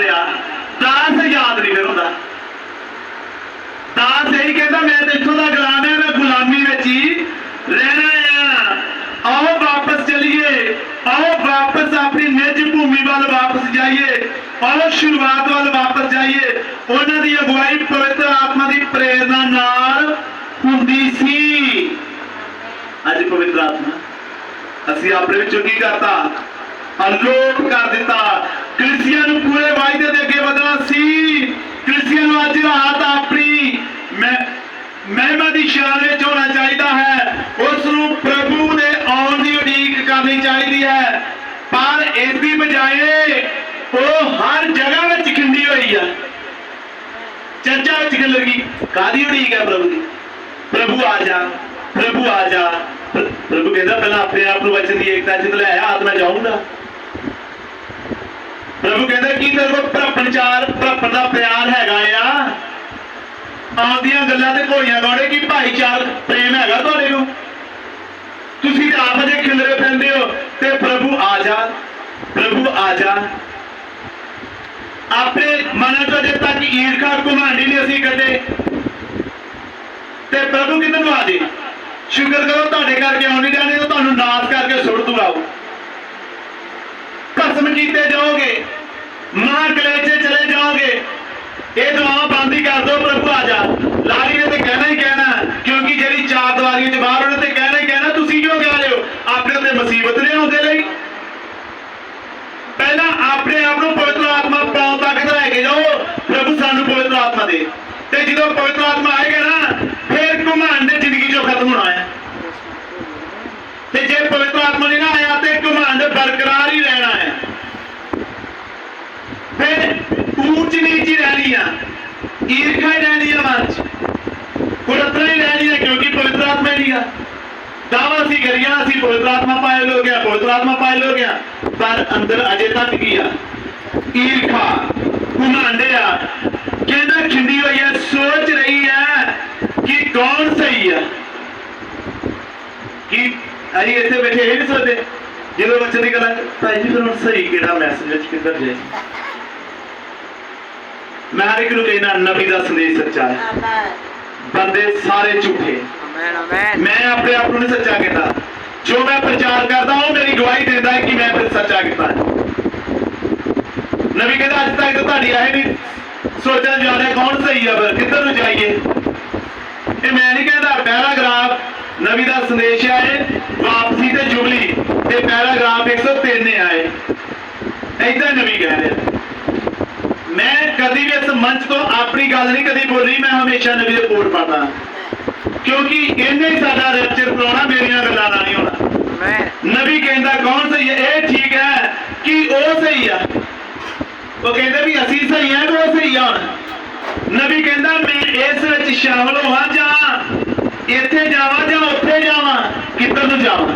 ਯਾਦ ਆ ਦਾਸ ਯਾਦ ਨਹੀਂ ਫਿਰ ਹੁੰਦਾ। ਦਾਸ ਇਹੀ ਕਹਿੰਦਾ, ਮੈਂ ਤੇ ਇੱਥੋਂ ਦਾ ਗੁਲਾਮ ਹਾਂ, ਮੈਂ ਗੁਲਾਮੀ ਵਿੱਚ ਹੀ ਰਹਿਣਾ ਆ। ਆਓ ਵਾਪਸ ਚਲੀਏ। ਆਓ ਵਾਪਸ ਆਪਣੀ ਨਿਜ ਭੂਮੀ ਵੱਲ ਵਾਪਸ ਜਾਈਏ। ਆਓ ਸ਼ੁਰੂਆਤ ਵੱਲ ਵਾਪਸ ਜਾਈਏ। ਉਹਨਾਂ ਦੀ ਅਗਵਾਈ ਪਵਿੱਤਰ ਆਤਮਾ ਦੀ ਪ੍ਰੇਰਣਾ ਨਾਲ ਹੁੰਦੀ ਸੀ। ਅੱਜ ਪਵਿੱਤਰ ਆਤਮਾ। ਅਸੀਂ ਆਪਣੇ ਵਿੱਚੋਂ ਕੀ ਕਰਤਾ? ਅਲੋਪ ਕਰ ਦਿੱਤਾ। ਕ੍ਰਿਸਚੀਅਨ ਨੂੰ ਪੂਰੇ ਵਾਅਦੇ ਦੇ ਅੱਗੇ ਵਧਣਾ ਸੀ ਕ੍ਰਿਸਚੀਅਨ ਨੂੰ ਅੱਜ ਰਾਤ ਆਪਣੀ ਮਹਿਮਾ ਦੀ ਸ਼ਾਨ ਵਿੱਚ ਹੋਣਾ ਚਾਹੀਦਾ ਹੈ। ਉਸ ਨੂੰ ਪ੍ਰਭੂ ਦੇ ਆਉਣ ਦੀ ਉਡੀਕ ਕਰਨੀ ਚਾਹੀਦੀ ਹੈ। ਪਰ ਇਸ ਦੀ ਬਜਾਏ ਉਹ ਹਰ ਜਗ੍ਹਾ ਵਿੱਚ ਖਿੰਡੀ ਹੋਈ ਆ। ਚਰਚਾ ਵਿੱਚ ਖਿਲ ਗਈ ਕਾਦੀ ਉਡੀਕ ਹੈ ਪ੍ਰਭੂ ਦੀ? ਪ੍ਰਭੂ ਆ ਜਾ, ਪ੍ਰਭੂ ਆ ਜਾ। ਪ੍ਰਭੂ ਕਹਿੰਦਾ, ਪਹਿਲਾਂ ਆਪਣੇ ਆਪ ਨੂੰ ਵਚਨ ਦੀ ਏਕਤਾ ਚ ਲੈ ਆ ਮੈਂ ਜਾਊਂਗਾ। ਪ੍ਰਭੂ ਕਹਿੰਦਾ ਕੀ ਤੇਰੇ ਕੋਲ ਭਰਪਣ ਚਾਰ ਭਰਪਣ ਦਾ ਪਿਆਰ ਹੈਗਾ ਆ। ਆਉਂਦੀਆਂ ਗੱਲਾਂ ਤੇ ਘੋੜੀਆਂ ਗਾੜੇ ਕੀ ਭਾਈਚਾਰ ਪ੍ਰੇਮ ਹੈਗਾ ਤੁਹਾਡੇ ਨੂੰ? ਤੁਸੀਂ ਤਾਂ ਆਪ ਅਜੇ ਖਿਲਰੇ ਫਿਰਦੇ ਹੋ ਤੇ ਪ੍ਰਭੂ ਆ ਜਾ, ਪ੍ਰਭੂ ਆ ਜਾ। ਆਪਣੇ ਮਨ ਤੋਂ ਅਜੇ ਤੱਕ ਈਰਖਾ ਘੁਮਾਂਡੀ ਨਹੀਂ ਅਸੀਂ ਕਦੇ। ਤੇ ਪ੍ਰਭੂ ਕਿਤੇ ਨੂੰ ਆ ਜੇ? ਸ਼ੁਕਰ ਕਰੋ ਤੁਹਾਡੇ ਕਰਕੇ ਆਉਣੀ ਜਾਣੇ ਤੁਹਾਨੂੰ ਨਾਸ ਕਰਕੇ ਸੁੱਟ ਦੂਰਾਓ ਭਸਮ ਕੀਤੇ ਜਾਓਗੇ। ਮਾਂ ਕਲੇਜੇ ਚਲੇ ਜਾਓਗੇ। ਇਹ ਦੁਆ ਬੰਦ ਹੀ ਕਰ ਦਿਓ ਪ੍ਰਭੂ ਆ ਜਾ ਲਾਲੀ ਨੇ ਤੇ ਕਹਿਣਾ ਹੀ ਕਹਿਣਾ, ਕਿਉਂਕਿ ਜਿਹੜੀ ਚਾਰ ਦੀਵਾਰੀਆਂ ਚ ਬਾਹਰ ਉਹਨੇ ਤੇ ਕਹਿਣਾ ਹੀ ਕਹਿਣਾ, ਤੁਸੀਂ ਕਿਉਂ ਕਹਿ ਰਹੇ ਹੋ? ਆਪਣੇ ਉੱਤੇ ਮੁਸੀਬਤ ਲਿਆਉਂਦੇ ਲਈ। ਪਹਿਲਾਂ ਆਪਣੇ ਆਪ ਨੂੰ ਪਵਿੱਤਰ ਆਤਮਾ ਪਾਉਣ ਤੱਕ ਤਾਂ ਲੈ ਕੇ ਜਾਓ, ਪ੍ਰਭੂ ਸਾਨੂੰ ਪਵਿੱਤਰ ਆਤਮਾ ਦੇ। ਤੇ ਜਦੋਂ ਪਵਿੱਤਰ ਆਤਮਾ ਆਏਗਾ ਨਾ, ਫਿਰ ਘੁਮਾਨ ਦੇ ਜ਼ਿੰਦਗੀ ਚੋਂ ਖਤਮ ਹੋਣਾ ਹੈ। ਤੇ ਜੇ ਪਵਿੱਤਰ ਆਤਮਾ ਨਹੀਂ ਨਾ ਆਇਆ, ਤੇ ਘੁਮੰਡ ਬਰਕਰਾਰ ਹੀ ਰਹਿਣਾ ਹੈ ਫਿਰ ਊਚ ਰਹਿਣੀ ਆ। ਈਰਖਾ ਹੀ ਰਹਿਣੀ ਆ ਮਨ ਚ। ਕੁੜਤਰਾ ਹੀ ਰਹਿਣੀ ਆ ਕਿਉਂਕਿ ਪਵਿੱਤਰ ਆਤਮਾ ਹੀ ਨਹੀਂਗਾ ਦਾਵਾ ਸੀ ਕਰੀਆ, ਅਸੀਂ ਪਵਿੱਤਰ ਆਤਮਾ ਪਾਇਲ ਹੋ ਗਿਆ ਪਵਿੱਤਰ ਆਤਮਾ ਪਾਇਲ ਹੋ ਗਿਆ ਪਰ ਅੰਦਰ ਅਜੇ ਤੱਕ ਕੀ ਆ? ਈਰਖਾ ਘੁਮੰਡ ਕਹਿੰਦਾ ਖਿੰਡੀ ਹੋਈ ਹੈ ਸੋਚ ਰਹੀ ਹੈ ਕਿ ਕੌਣ ਸਹੀ ਆ? ਕਿ ਅਸੀਂ ਇੱਥੇ ਬੈਠੇ ਇਹ ਨਹੀਂ ਸੋਚਦੇ। ਜਦੋਂ ਬੱਚੇ ਦੀ ਗੱਲ ਭਾਈ ਜੀ, ਫਿਰ ਹੁਣ ਸਹੀ ਕਿਹੜਾ ਮੈਸੇਜ ਵਿੱਚ ਕਿੱਧਰ ਜਾਏ ਮੈਂ ਹਰ ਇੱਕ ਨੂੰ ਕਹਿਣਾ ਨਬੀ ਦਾ ਸੰਦੇਸ਼ ਸੱਚਾ ਹੈ. ਬੰਦੇ ਸਾਰੇ ਝੂਠੇ. ਮੈਂ ਆਪਣੇ ਆਪ ਨੂੰ ਨਹੀਂ ਸੱਚਾ ਕਹਿੰਦਾ। ਜੋ ਮੈਂ ਪ੍ਰਚਾਰ ਕਰਦਾ ਉਹ ਮੇਰੀ ਗਵਾਹੀ ਦਿੰਦਾ ਹੈ ਕਿ ਮੈਂ ਫਿਰ ਸੱਚਾ ਕੀਤਾ ਨਬੀ ਕਹਿੰਦਾ ਅੱਜ ਤੱਕ ਤੁਹਾਡੀ ਆਏ ਨਹੀਂ ਸੋਚਣ ਜਾ ਰਿਹਾ ਕੌਣ ਸਹੀ ਆ ਫਿਰ ਕਿੱਧਰ ਨੂੰ ਜਾਈਏ? ਇਹ ਮੈਂ ਨਹੀਂ ਕਹਿੰਦਾ ਪੈਰਾਗ੍ਰਾਫ ਨਬੀ ਦਾ ਸੰਦੇਸ਼ ਆਏ ਵਾਪਸੀ ਤੇ ਜੁਬਲੀ ਤੇ ਪੈਰਾਗ੍ਰਾਫ 103 ਆਏ। ਏਦਾਂ ਨਬੀ ਕਹਿ ਰਿਹਾ। ਕਦੀ ਵੀ ਇਸ ਮੰਚ ਤੋਂ ਆਪਣੀ ਗੱਲ ਨਹੀਂ ਕਦੀ ਬੋਲੀ ਮੈਂ ਹਮੇਸ਼ਾ ਨਬੀ ਦੇ ਕੋਟ ਪੜਦਾ ਕਿਉਂਕਿ ਇਹਨੇ ਹੀ ਸਾਡਾ ਰੈਪਚਰ ਕਰਾਉਣਾ ਮੇਰੀਆਂ ਗੱਲਾਂ ਨਾਲ ਨਹੀਂ ਹੋਣਾ. ਨਬੀ ਕਹਿੰਦਾ ਕੌਣ ਸਹੀ ਹੈ? ਇਹ ਠੀਕ ਹੈ ਕਿ ਉਹ ਸਹੀ ਆ। ਉਹ ਕਹਿੰਦੇ ਵੀ ਅਸੀਂ ਸਹੀ ਆ ਕਿ ਉਹ ਸਹੀ ਆ ਹੁਣ। ਨਬੀ ਕਹਿੰਦਾ ਮੈਂ ਇਸ ਵਿੱਚ ਸ਼ਾਮਲ ਹੋਵਾਂ ਜਾਂ ਇੱਥੇ ਜਾਵਾਂ ਜਾਂ ਉੱਥੇ ਜਾਵਾਂ? ਕਿੱਧਰ ਨੂੰ ਜਾਵਾਂ?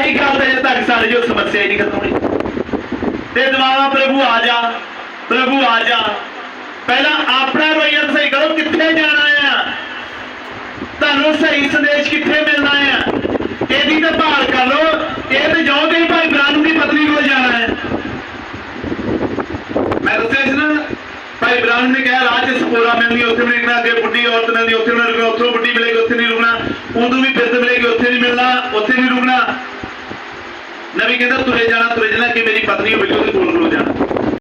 ਇਹੀ ਗੱਲ ਤੇ ਤੱਕ ਸਾਡੀ ਜੋ ਸਮੱਸਿਆ ਹੀ ਨਹੀਂ ਖਤਮ ਹੋਈ। ਤੇ ਦੁਆਰਾ ਪ੍ਰਭੂ ਆ ਜਾ। ਪ੍ਰਭੂ ਆ ਜਾ। ਪਹਿਲਾਂ ਆਪਣਾ ਰਵੱਈਆ ਸਹੀ ਕਰੋ ਕਿੱਥੇ ਜਾਣਾ ਆ? ਤੁਹਾਨੂੰ ਸਹੀ ਸੰਦੇਸ਼ ਕਿੱਥੇ ਮਿਲਣਾ ਆ? ਇਹਦੀ ਤਾਂ ਭਾਲ ਕਰ ਲੋ ਇਹ ਤੇ ਜਾਓਗੇ ਹੀ ਭਾਈ ਬ੍ਰਾਹਮ ਦੀ ਪਤਨੀ ਕੋਲ ਜਾਣਾ ਹੈ। ਮੈਂ ਦੱਸਿਆ ਸੀ ਨਾ, ਭਾਈ ਬ੍ਰਾਹਮਣ ਨੇ ਕਿਹਾ ਰਾਜ 'ਚ ਸਪੋਰਾ ਮਿਲਦੀ ਉੱਥੇ ਨਹੀਂ ਰੁਕਣਾ ਅੱਗੇ ਬੁੱਢੀ ਔਰਤ ਮਿਲਦੀ ਉੱਥੇ ਨਹੀਂ ਰੁਕਣਾ ਉੱਥੋਂ ਬੁੱਢੀ ਮਿਲੇਗੀ, ਉੱਥੇ ਨਹੀਂ ਰੁਕਣਾ। ਉਦੋਂ ਵੀ ਬਿਰਧ ਮਿਲੇਗੀ, ਉੱਥੇ ਨਹੀਂ ਮਿਲਣਾ, ਉੱਥੇ ਨਹੀਂ ਰੁਕਣਾ। ਨਬੀ ਕਹਿੰਦਾ, ਤੁਰੇ ਜਾਣਾ ਤੁਰੇ ਜਾਣਾ, ਕਿ ਮੇਰੀ ਪਤਨੀ ਬਿਲਕੁਲ